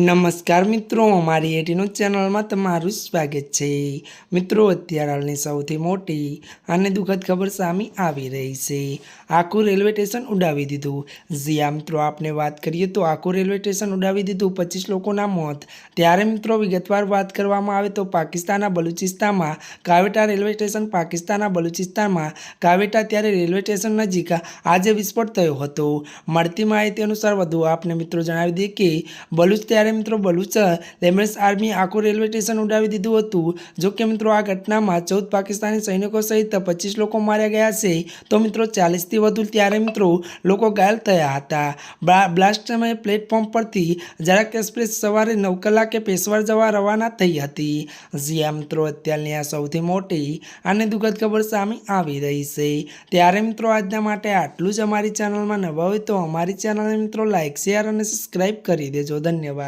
નમસ્કાર મિત્રો, અમારી એટીનું ચેનલમાં તમારું સ્વાગત છે. મિત્રો, અત્યારે હાલની સૌથી મોટી અને દુઃખદ ખબર સામે આવી રહી છે. આખું રેલવે સ્ટેશન ઉડાવી દીધું. જ્યાં મિત્રો આપણે વાત કરીએ તો આખું રેલવે સ્ટેશન ઉડાવી દીધું પચીસ લોકોના મોત. ત્યારે, મિત્રો, વિગતવાર વાત કરવામાં આવે તો પાકિસ્તાનના બલુચિસ્તાનમાં, કાવેટા રેલવે સ્ટેશન પાકિસ્તાનના બલુચિસ્તાનમાં, કાવેટા ત્યારે રેલવે સ્ટેશન નજીક આજે વિસ્ફોટ થયો હતો. મળતી માહિતી અનુસાર વધુ આપને મિત્રો જણાવી દઈએ કે, બલુચ ત્યારે મિત્રો બલુચ લેમરેસ આર્મી આખું રેલવે સ્ટેશન ઉડાવી દીધું હતું. જો કે મિત્રો આ ઘટનામાં ચૌદ પાકિસ્તાની સૈનિકો સહિત પચીસ લોકો માર્યા ગયા છે. તો મિત્રો ચાલીસથી વધુ ત્યારે મિત્રો લોકો ઘાયલ થયા હતા. બ્લા- બ્લાસ્ટ સમયે પ્લેટફોર્મ પરથી જરાક એક્સપ્રેસ સવારે નવ કલાકે પેશવાર જવા રવાના થઈ હતી. જ્યાં મિત્રો, અત્યારની આ સૌથી મોટી અને દુઃખદ ખબર સામે આવી રહી છે. ત્યારે મિત્રો આજના માટે આટલું જ અમારી ચેનલમાં નવા હોય તો અમારી ચેનલને મિત્રો લાઇક શેર અને સબસ્ક્રાઈબ કરી દેજો. ધન્યવાદ.